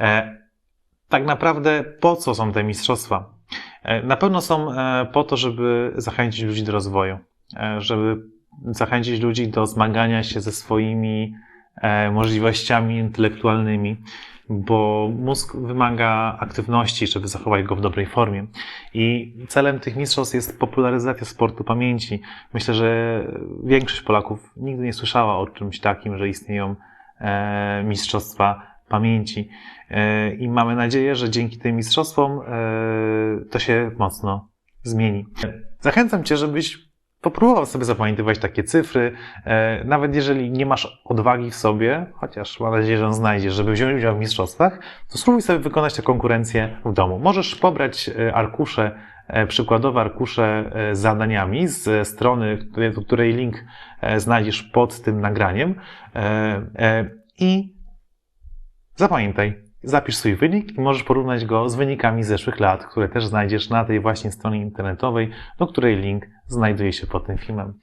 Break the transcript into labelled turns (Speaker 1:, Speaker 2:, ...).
Speaker 1: E, tak naprawdę po co są te mistrzostwa? E, Na pewno są e, po to, żeby zachęcić ludzi do rozwoju, żeby zachęcić ludzi do zmagania się ze swoimi możliwościami intelektualnymi, bo mózg wymaga aktywności, żeby zachować go w dobrej formie. I celem tych mistrzostw jest popularyzacja sportu pamięci. Myślę, że większość Polaków nigdy nie słyszała o czymś takim, że istnieją mistrzostwa pamięci. E, I mamy nadzieję, że dzięki tym mistrzostwom e, to się mocno zmieni. Zachęcam Cię, żebyś popróbował sobie zapamiętywać takie cyfry, e, nawet jeżeli nie masz odwagi w sobie, chociaż mam nadzieję, że ją znajdziesz, żeby wziąć udział w mistrzostwach, to spróbuj sobie wykonać tę konkurencję w domu. Możesz pobrać arkusze, przykładowe arkusze z zadaniami z strony, do której link znajdziesz pod tym nagraniem i zapamiętaj, zapisz swój wynik i możesz porównać go z wynikami zeszłych lat, które też znajdziesz na tej właśnie stronie internetowej, do której link znajduje się pod tym filmem.